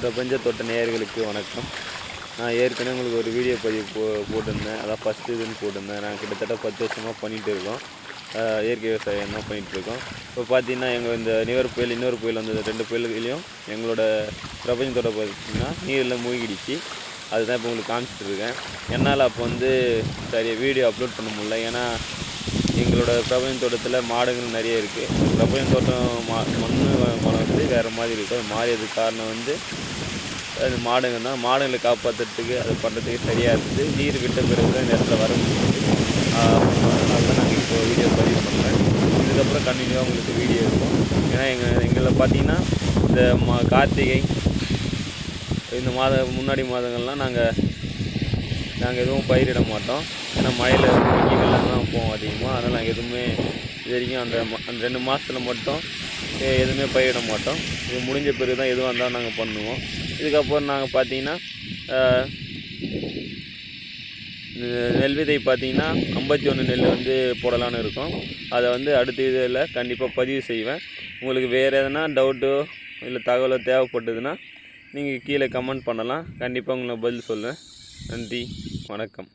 பிரபஞ்ச தோட்ட நேயர்களுக்கு வணக்கம். நான் ஏற்கனவே உங்களுக்கு ஒரு வீடியோ பதிவு போ போட்டிருந்தேன். அதான் ஃபஸ்ட்டு இதுன்னு போட்டிருந்தேன். நான் கிட்டத்தட்ட பத்து வருஷமாக பண்ணிகிட்டு இருக்கோம். இயற்கை விவசாயம் தான் பண்ணிகிட்டு இருக்கோம். இப்போ பார்த்தீங்கன்னா எங்கள் இந்த நிவர் புயல் இன்னொரு புயல் வந்தது. ரெண்டு புயல்களையும் எங்களோட பிரபஞ்ச தோட்டம் பார்த்தீங்கன்னா நீரில் மூழ்கிடுச்சு. அதுதான் இப்போ உங்களுக்கு காமிச்சிட்ருக்கேன் என்னால் அப்போ வந்து சரியாக வீடியோ அப்லோட் பண்ண முடியல. ஏன்னா எங்களோட பிரபஞ்சம் தோட்டத்தில் மாடுகள் நிறைய இருக்குது பிரபஞ்சம் தோட்டம் மா மண் மனம் வந்து வேறு மாதிரி இருக்கும் அது மாறியதுக்கு காரணம் வந்து அது மாடுங்க தான் மாடுங்களை காப்பாற்றுறதுக்கு அது பண்ணுறதுக்கு சரியாக இருந்தது நீர் விட்ட பிறகு தான் இந்த இடத்துல வர முடியுது. அதனால தான் நாங்கள் இப்போ வீடியோ பதிவு பண்ணுறேன் இதுக்கப்புறம் கண்டினியூவாக உங்களுக்கு வீடியோ இருக்கும். ஏன்னா எங்கள் எங்களை பார்த்தீங்கன்னா இந்த மா கார்த்திகை இந்த மாத முன்னாடி மாதங்கள்லாம் நாங்கள் நாங்கள் எதுவும் பயிரிட மாட்டோம். ஏன்னா மழையில் இறங்கி வெள்ளம் தான் போவோம் அதிகமாக அதனால் நாங்கள் எதுவுமே இது வரைக்கும் அந்த அந்த ரெண்டு மாதத்தில் மட்டும் எதுவுமே பயிரிட மாட்டோம். இது முடிஞ்ச பிறகு தான் எதுவாக இருந்தாலும் நாங்கள் பண்ணுவோம். இதுக்கப்புறம் நாங்கள் பார்த்தீங்கன்னா நெ- நெல் விதை பார்த்திங்கன்னா ஐம்பத்தி ஒன்று நெல் வந்து போடலான்னு இருக்கோம். அதை வந்து அடுத்த இதில் கண்டிப்பாக பதிவு செய்வேன். உங்களுக்கு வேறு எதனா டவுட்டோ இல்லை தகவலோ தேவைப்பட்டதுன்னா நீங்கள் கீழே கமெண்ட் பண்ணலாம். கண்டிப்பாக உங்களுக்கு பதில் சொல்லுவேன் நன்றி வணக்கம்.